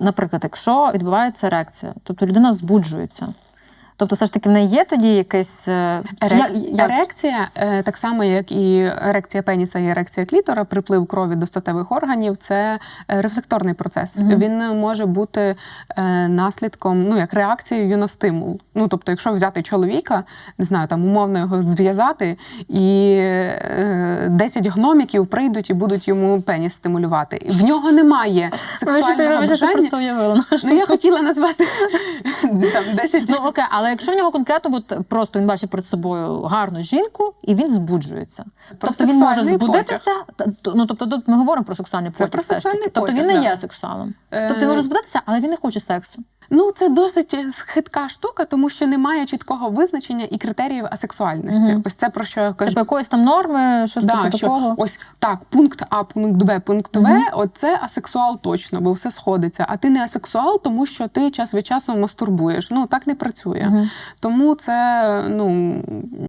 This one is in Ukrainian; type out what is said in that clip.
Наприклад, якщо відбувається ерекція, тобто людина збуджується. Тобто, все ж таки в неї є тоді якесь е, Ерек... як- Ерекція, е, так само як і ерекція пеніса і ерекція клітора, приплив крові до статевих органів, це е, рефлекторний процес. Мгм. Він може бути наслідком, ну як реакцією на стимул. Ну тобто, якщо взяти чоловіка, не знаю, там умовно його зв'язати, і е, 10 гноміків прийдуть і будуть йому пеніс стимулювати. В нього немає сексуального бажання. Ну я хотіла назвати там 10 Ну окей, але якщо в нього конкретно от, просто він бачить перед собою гарну жінку і він збуджується. Це тобто він може збудитися. Ну тобто тут ми говоримо про сексуальний потяг. Тобто він потяг, не да. є сексуалом. Е, Тобто він може збудитися, але він не хоче сексу. Ну, це досить хитка штука, тому що немає чіткого визначення і критеріїв асексуальності. Угу. Ось це про що я кажу. Типу якоїсь там норми, щось Да, що такого. ось так, пункт А, пункт Б, пункт В, Мгм. оце асексуал точно, бо все сходиться. А ти не асексуал, тому що ти час від часу мастурбуєш. Ну так не працює. Угу. Тому це ну